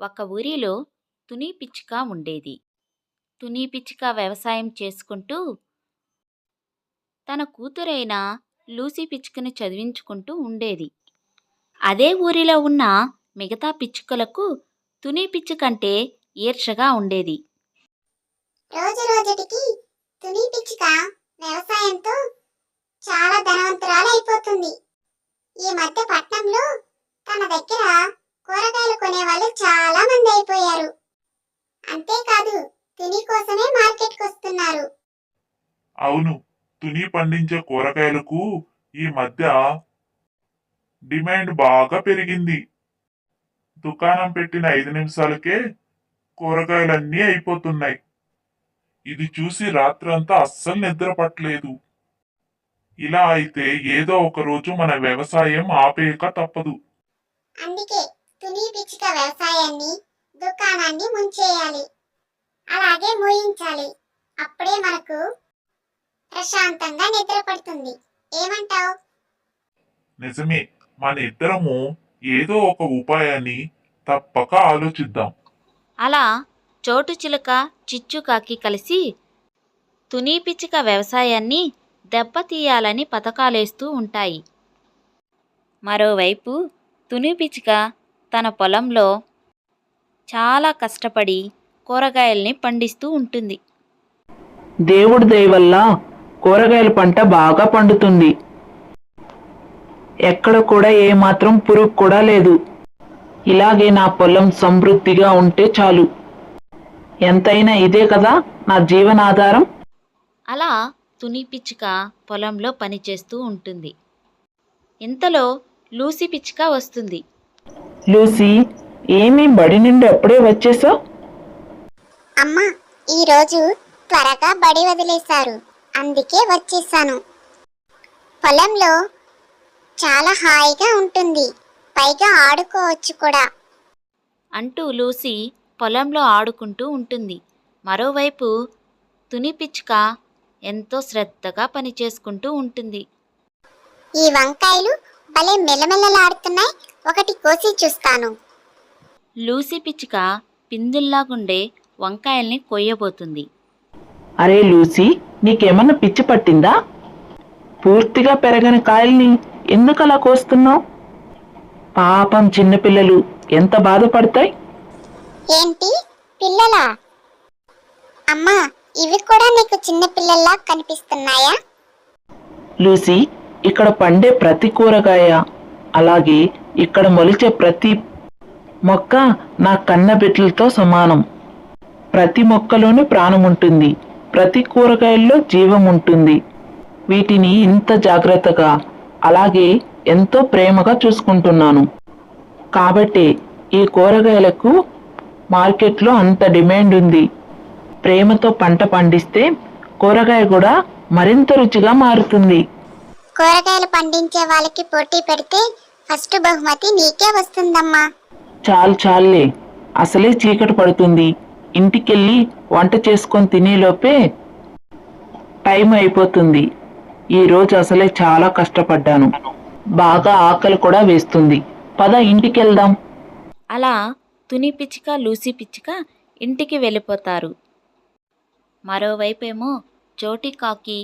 ఒక ఊరిలో తుని పిచ్చుక ఉండేది. తుని పిచ్చుక వ్యవసాయం చేసుకుంటూ తన కూతురైన లూసీ పిచ్చుకను చదివించుకుంటూ ఉండేది. అదే ఊరిలో ఉన్న మిగతా పిచ్చుకలకు తుని పిచ్చుకంటే ఈర్షగా ఉండేది. రోజు రోజుటికి తుని పిచ్చుక వ్యవసాయంతో చాలా ధనవంతురాలైపోతుంది. ఈ మధ్య పట్నంలో తన దగ్గర కూరగాయలు కొనేవాళ్ళు చాలా మంది అయిపోయారు. అంతేకాదు తుని కోసమే మార్కెట్కి వస్తున్నారు. అవును తుని పండించే కూరగాయలకు ఈ మధ్య డిమాండ్ బాగా పెరిగింది. దుకాణం పెట్టిన ఐదు నిమిషాలకే కూరగాయలన్నీ అయిపోతున్నాయి. ఇది చూసి రాత్రంతా అస్సలు నిద్ర పట్టలేదు. ఇలా అయితే ఏదో ఒక రోజు మన వ్యవసాయం ఆపేయక తప్పదు. అందుకే తుని పిచ్చుక వ్యవసాయాన్ని దుకాణాన్ని ముంచేయాలి. అలాగే మూయించాలి. అప్పుడే మనకు ప్రశాంతంగా నిద్ర పడుతుంది ఏమంటావ్? నిజమే. మన ఇద్దరము ఏదో ఒక ఉపాయాన్ని తప్పక ఆలోచిద్దాం. అలా చోటు చిలుక చిచ్చుకాకి కలిసి తుని పిచ్చుక వ్యవసాయాన్ని దెబ్బతీయాలని పథకాలేస్తూ ఉంటాయి. మరోవైపు తుని పిచ్చుక తన పొలంలో చాలా కష్టపడి కూరగాయల్ని పండిస్తూ ఉంటుంది. దేవుడి దయ వల్ల కూరగాయల పంట బాగా పండుతుంది. ఎక్కడ కూడా ఏమాత్రం పురుగు కూడా లేదు. ఇలాగే నా పొలం సమృద్ధిగా ఉంటే చాలు. ఎంతైనా ఇదే కదా నా జీవనాధారం? అలా తుని పిచ్చుక పొలంలో పనిచేస్తూ ఉంటుంది. ఇంతలో లూసి పిచ్చుక వస్తుంది. లూసీ ఏమీ బడి నుండి అప్పుడే వచ్చేసావు? అమ్మా ఈరోజు త్వరగా బడి వదిలేశారు. అందుకే వచ్చేసాను. పొలంలో చాలా హాయిగా ఉంటుంది. పైగా ఆడుకోవచ్చు కూడా. అంటూ లూసి పొలంలో ఆడుకుంటూ ఉంటుంది. మరోవైపు తుని పిచ్చుక ఎంతో శ్రద్ధగా పనిచేసుకుంటూ ఉంటుంది. ఈ వంకాయలు భలే మెల్లమెల్లలాడుతున్నాయి. ఒకటి కోసి చూస్తాను. లూసి పిచ్చుక పిందుల్లాగుండే వంకాయల్ని కొయ్యబోతుంది. అరే లూసీ నీకేమన్నా పిచ్చి పట్టిందా? పూర్తిగా పెరగని కాయల్ని ఎందుకు అలా కోస్తున్నావు? పాపం చిన్నపిల్లలు ఎంత బాధపడతాయి? ఏంటి? పిల్లలా? అమ్మా ఇవి కూడా నీకు చిన్న పిల్లల్లా కనిపిస్తున్నాయా? లూసీ ఇక్కడ పండే ప్రతి కూరగాయ అలాగే ఇక్కడ మొలిచే ప్రతి మొక్క నా కన్న బిడ్డలతో సమానం. ప్రతి మొక్కలోనూ ప్రాణం ఉంటుంది. ప్రతి కూరగాయల్లో జీవం ఉంటుంది. వీటిని ఇంత జాగ్రత్తగా అలాగే ఎంతో ప్రేమగా చూసుకుంటున్నాను. కాబట్టి ఈ కూరగాయలకు మార్కెట్లో అంత డిమాండ్ ఉంది. ప్రేమతో పంట పండిస్తే కూరగాయ కూడా మరింత రుచిగా మారుతుంది. కూరగాయలు పండించే వాళ్ళకి పోటీ పెడితే ఫస్ట్ బహుమతి నీకే వస్తుందమ్మా. చాలు చాలులే. అసలే చీకటి పడుతుంది. ఇంటికెళ్ళి వంట చేసుకొని తినేలోపే టైం అయిపోతుంది. ఈ రోజు అసలే చాలా కష్టపడ్డాను. బాగా ఆకలి కూడా వేస్తుంది. పద ఇంటికెళ్దాం. అలా తుని పిచ్చుక లూసి పిచ్చుక ఇంటికి వెళ్ళిపోతారు. మరోవైపేమో చోటికాకి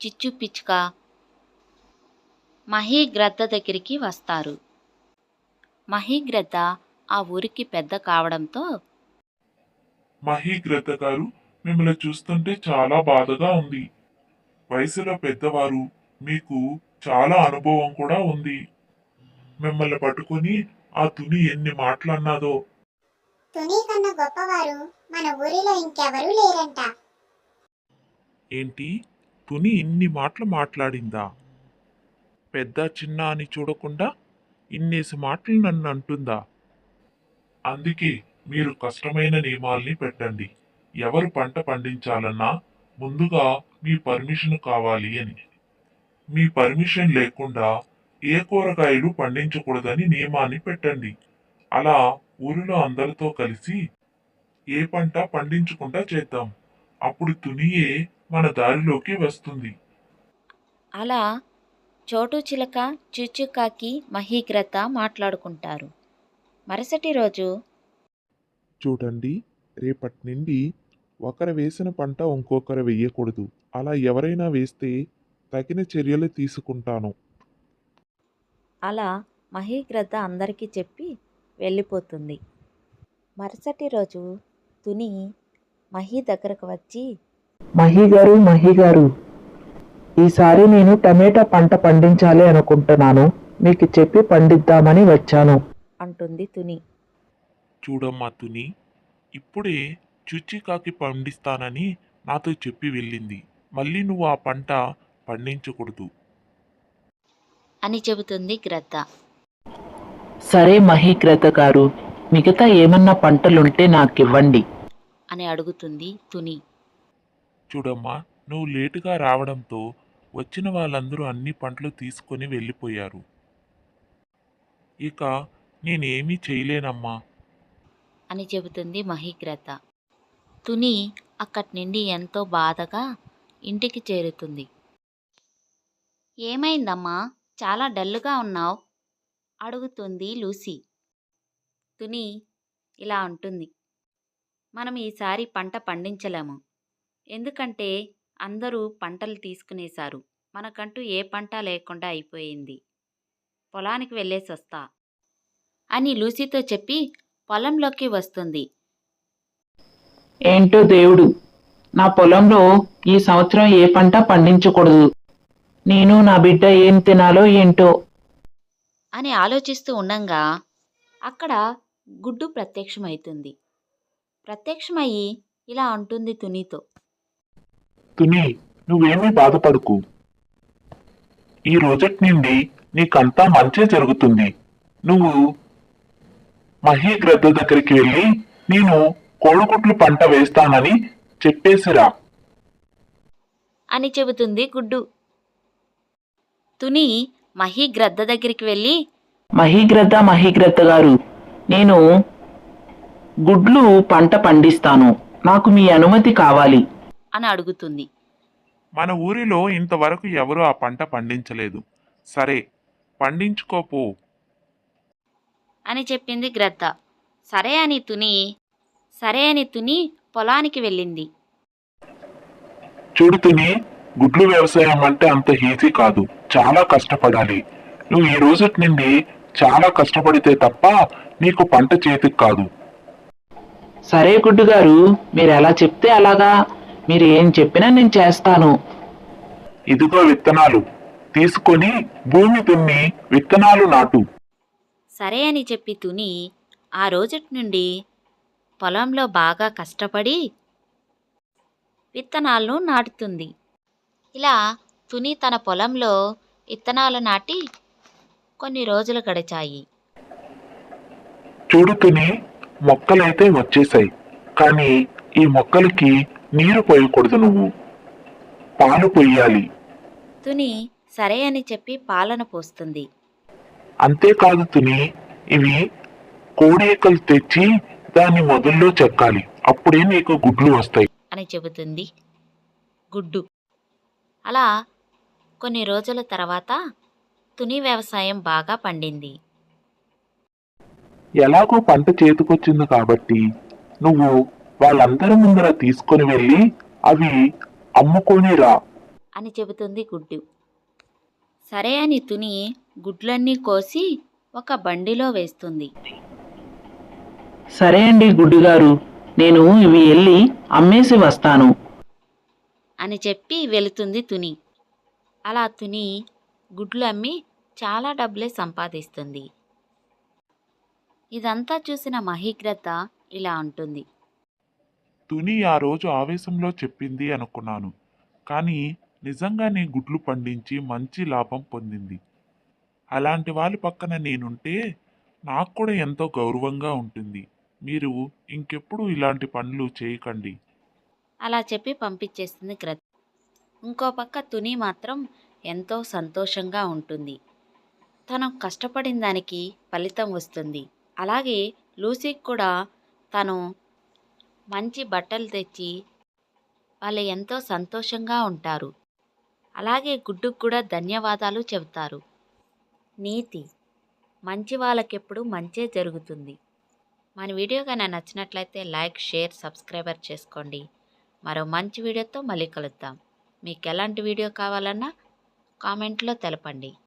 చిచ్చు పిచ్చుక మహీగ్రద్ద దగ్గరికి వస్తారు. మహీగ్రద్ద ఆ ఊరికి పెద్ద కావడంతో మహీగ్రత గారు మిమ్మల్ని చూస్తుంటే చాలా బాధగా ఉంది. వయసులో పెద్దవారు మీకు చాలా అనుభవం కూడా ఉంది. మిమ్మల్ని పట్టుకొని ఆ తుని ఎన్ని మాటలన్నాదో తుని కన్నా గొప్పవారు మన ఊరిలో ఇంకెవరూ లేరంట. ఏంటి? తుని ఇన్ని మాటలు మాట్లాడిందా? పెద్ద చిన్న అని చూడకుండా ఇన్నేసి మాటలు నన్ను అంటుందా? అందుకే మీరు కష్టమైన నియమాల్ని పెట్టండి. ఎవరు పంట పండించాలన్నా ముందుగా మీ పర్మిషన్ కావాలి అని. మీ పర్మిషన్ లేకుండా ఏ కూరగాయలు పండించకూడదని నియమాన్ని పెట్టండి. అలా ఊరిలో అందరితో కలిసి ఏ పంట పండించకుండా చేద్దాం. అప్పుడు తునియే మన దారిలోకి వస్తుంది. అలా చోటు చిలక చిచ్చుకాకి మహీగ్రత మాట్లాడుకుంటారు. మరుసటి రోజు చూడండి రేపటి నుండి ఒకరు వేసిన పంట ఇంకొకరు వెయ్యకూడదు అలా ఎవరైనా వేస్తే తగిన చర్యలు తీసుకుంటాను. అలా మహీగ్రద్ద అందరికీ చెప్పి వెళ్ళిపోతుంది. మరుసటి రోజు తుని మహి దగ్గరకు వచ్చి మహి గారు మహి గారు. ఈసారి నేను టమాటా పంట పండించాలి అనుకుంటున్నాను. మీకు చెప్పి పండిద్దామని వచ్చాను. అంటుంది తుని. చూడమ్మా తుని ఇప్పుడే చుచ్చికాకి పండిస్తానని నాతో చెప్పి వెళ్ళింది. మళ్ళీ నువ్వు ఆ పంట పండించకూడదు. అని చెబుతుంది గ్రద్ద. సరే మహీగ్రత గారు మిగతా ఏమన్నా పంటలుంటే నాకివ్వండి. అని అడుగుతుంది తుని. చూడమ్మా నువ్వు లేటుగా రావడంతో వచ్చిన వాళ్ళందరూ అన్ని పంటలు తీసుకొని వెళ్ళిపోయారు. ఇక నేనేమీ చేయలేనమ్మా. అని చెబుతుంది మహిగ్రత. తుని అక్కడి నుండి ఎంతో బాధగా ఇంటికి చేరుతుంది. ఏమైందమ్మా? చాలా డల్లుగా ఉన్నావు? అడుగుతుంది లూసీ. తుని ఇలా అంటుంది. మనం ఈసారి పంట పండించలేము. ఎందుకంటే అందరూ పంటలు తీసుకునేశారు. మనకంటూ ఏ పంట లేకుండా అయిపోయింది. పొలానికి వెళ్ళేసి వస్తా అని లూసీతో చెప్పి పొలంలోకి వస్తుంది. ఏంటో దేవుడు నా పొలంలో ఈ సంవత్సరం ఏ పంట పండించకూడదు. నేను నా బిడ్డ ఏం తినాలో ఏంటో. అని ఆలోచిస్తూ ఉండంగా అక్కడ గుడ్డు ప్రత్యక్షమవుతుంది. ప్రత్యక్షమయ్యి ఇలా అంటుంది తునితో. తుని నువ్వేమీ బాధపడకు. ఈ రోజటి నుండి నీకంతా మంచే జరుగుతుంది. నువ్వు మహీగ్రద్ద దగ్గరికి వెళ్ళి నేను కోడిగుడ్లు పంట వేస్తానని చెప్పేసిరా అని చెబుతుంది గుడ్డు. తుని మహి గ్రద్ద దగ్గరికి వెళ్ళి మహీగ్రద్ద మహీగ్రద్ద గారు నేను గుడ్లు పంట పండిస్తాను. నాకు మీ అనుమతి కావాలి. అని అడుగుతుంది. మన ఊరిలో ఇంతవరకు ఎవరు ఆ పంట పండించలేదు. సరే పండించుకోపో. అని చెప్పింది గ్రద్ద. సరే అని తుని సరే అని తుని పొలానికి వెళ్ళింది. చూడు తుని గుడ్లు వ్యవసాయం అంటే అంత ఈజీ కాదు. చాలా కష్టపడాలి. నువ్వు ఈ రోజుటి నుండి చాలా కష్టపడితే తప్ప నీకు పంట చేతికి కాదు. సరే గుడ్డు గారు మీరు ఎలా చెప్తే అలాగా మీరు ఏం చెప్పినా నేను చేస్తాను. ఇదిగో విత్తనాలు. తీసుకొని భూమి దున్ని విత్తనాలు నాటు. సరే అని చెప్పి తుని ఆ రోజటి నుండి పొలంలో బాగా కష్టపడి విత్తనాలను నాటుతుంది. ఇలా తుని తన పొలంలో విత్తనాలు నాటి కొన్ని రోజులు గడిచాయి. చూడు తుని మొక్కలైతే వచ్చేసాయి. కానీ ఈ మొక్కలకి నీరు పోయకూడదు నువ్వు. పాలు పొయ్యాలి తుని సరే అని చెప్పి పాలన పోస్తుంది. అంతేకాదు తుని ఇవి కోడికలు తెచ్చి దాన్ని మొదల్లో చెక్కాలి. అప్పుడే నీకు గుడ్లు వస్తాయి. అని చెబుతుంది గుడ్డు. అలా కొన్ని రోజుల తర్వాత తుని వ్యవసాయం బాగా పండింది. ఎలాగో పంట చేతికొచ్చింది కాబట్టి నువ్వు వాళ్ళందరి ముందర తీసుకొని వెళ్ళి అవి అమ్ముకొని రా అని చెబుతుంది గుడ్డు. సరే అని తుని గుడ్లన్నీ కోసి ఒక బండిలో వేస్తుంది. సరే అండి గుడ్డు గారు నేను ఇవి వెళ్ళి అమ్మేసి వస్తాను. అని చెప్పి వెళుతుంది తుని. అలా తుని గుడ్లు అమ్మి చాలా డబ్బులే సంపాదిస్తుంది. ఇదంతా చూసిన మహీగ్రత ఇలా అంటుంది. తుని ఆ రోజు ఆవేశంలో చెప్పింది అనుకున్నాను. కానీ నిజంగానే గుడ్లు పండించి మంచి లాభం పొందింది. అలాంటి వాళ్ళ పక్కన నేనుంటే నాకు కూడా ఎంతో గౌరవంగా ఉంటుంది. మీరు ఇంకెప్పుడు ఇలాంటి పనులు చేయకండి. అలా చెప్పి పంపించేస్తుంది క్రత్. ఇంకో పక్క తుని మాత్రం ఎంతో సంతోషంగా ఉంటుంది. తను కష్టపడిన దానికి ఫలితం వస్తుంది. అలాగే లూసీకి కూడా తను మంచి బట్టలు తెచ్చి వాళ్ళు ఎంతో సంతోషంగా ఉంటారు. అలాగే గుడ్డుకు కూడా ధన్యవాదాలు చెబుతారు. నీతి మంచి వాళ్ళకెప్పుడు మంచే జరుగుతుంది. మన వీడియో కానీ నచ్చినట్లయితే లైక్ షేర్ సబ్స్క్రైబర్ చేసుకోండి. మరో మంచి వీడియోతో మళ్ళీ కలుద్దాం. మీకు ఎలాంటి వీడియో కావాలన్నా కామెంట్లో తెలపండి.